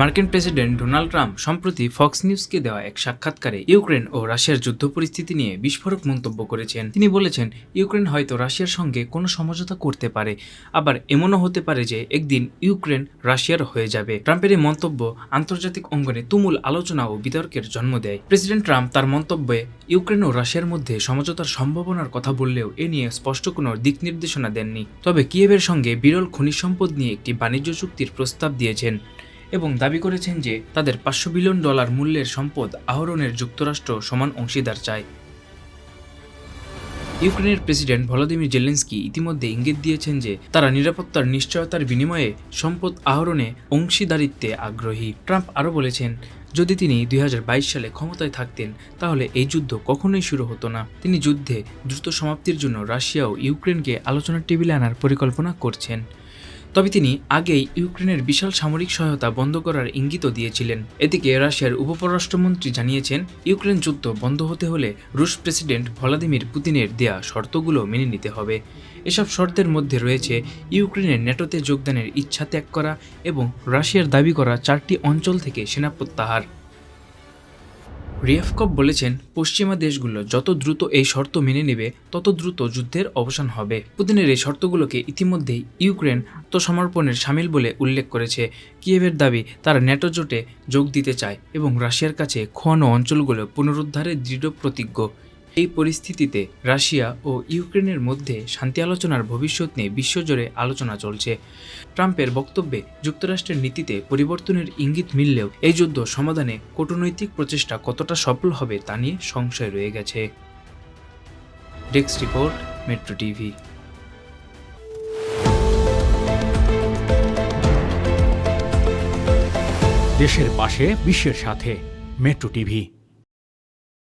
মার্কিন president Donald Trump সম্প্রতি Fox নিউজকে দেওয়া এক সাক্ষাৎকারে ইউক্রেন ও রাশিয়ার যুদ্ধ পরিস্থিতি নিয়ে বিস্ফোরক মন্তব্য করেছেন। তিনি বলেছেন, ইউক্রেন হয়তো রাশিয়ার সঙ্গে কোনো সমঝোতা করতে পারে। আবার এমনও হতে পারে যে একদিন ইউক্রেন রাশিয়ার হয়ে যাবে। ট্রাম্পের এই মন্তব্য আন্তর্জাতিক অঙ্গনে তুমুল আলোচনা ও বিতর্কের জন্ম দেয়। প্রেসিডেন্ট ট্রাম্প তার মন্তব্যে, ইউক্রেন ও রাশিয়ার মধ্যে সমঝোতার সম্ভাবনার কথা বললেও এ নিয়ে স্পষ্ট কোনো দিক নির্দেশনা দেননি। তবে কিয়েভের সঙ্গে বিরল খনিজ সম্পদ নিয়ে একটি বাণিজ্য চুক্তির প্রস্তাব দিয়েছেন। এবং দাবি করেছেন যে তাদের পাঁচশো বিলিয়ন ডলার মূল্যের সম্পদ আহরণের যুক্তরাষ্ট্র সমান অংশীদার চায়। ইউক্রেনের প্রেসিডেন্ট ভলোদিমির জেলেন্সকি ইতিমধ্যে ইঙ্গিত দিয়েছেন যে তারা নিরাপত্তার নিশ্চয়তার বিনিময়ে সম্পদ আহরণে অংশীদারিত্বে আগ্রহী। ট্রাম্প আরও বলেছেন, যদি তিনি দুই হাজার বাইশ সালে ক্ষমতায় থাকতেন, তাহলে এই যুদ্ধ কখনোই শুরু হতো না। তিনি যুদ্ধে দ্রুত সমাপ্তির জন্য রাশিয়া ও ইউক্রেনকে আলোচনার টেবিলে আনার পরিকল্পনা করছেন। তবে তিনি আগেই ইউক্রেনের বিশাল সামরিক সহায়তা বন্ধ করার ইঙ্গিতও দিয়েছিলেন। এদিকে রাশিয়ার উপপররাষ্ট্রমন্ত্রী জানিয়েছেন, ইউক্রেন যুদ্ধ বন্ধ হতে হলে রুশ প্রেসিডেন্ট ভলাদিমির পুতিনের দেয়া শর্তগুলো মেনে নিতে হবে। এসব শর্তের মধ্যে রয়েছে ইউক্রেনের নেটোতে যোগদানের ইচ্ছা ত্যাগ করা এবং রাশিয়ার দাবি করা চারটি অঞ্চল থেকে সেনা প্রত্যাহার। রিয়াফকপ বলেছেন, পশ্চিমা দেশগুলো যত দ্রুত এই শর্ত মেনে নেবে, তত দ্রুত যুদ্ধের অবসান হবে। পুতিনের এই শর্তগুলোকে ইতিমধ্যেই ইউক্রেন আত্মসমর্পণের সামিল বলে উল্লেখ করেছে। কিয়েভের দাবি, তারা ন্যাটো জোটে যোগ দিতে চায় এবং রাশিয়ার কাছে খোয়ানো অঞ্চলগুলো পুনরুদ্ধারে দৃঢ় প্রতিজ্ঞ। এই পরিস্থিতিতে রাশিয়া ও ইউক্রেনের মধ্যে শান্তি আলোচনার ভবিষ্যৎ নিয়ে বিশ্বজুড়ে আলোচনা চলছে। ট্রাম্পের বক্তব্যে যুক্তরাষ্ট্রের নীতিতে পরিবর্তনের ইঙ্গিত মিললেও এই যুদ্ধ সমাধানে কূটনৈতিক প্রচেষ্টা কতটা সফল হবে তা নিয়ে সংশয় রয়ে গেছে। Desk report, metro TV. দেশের পাশে, বিশ্বের সাথে, মেট্রো টিভি।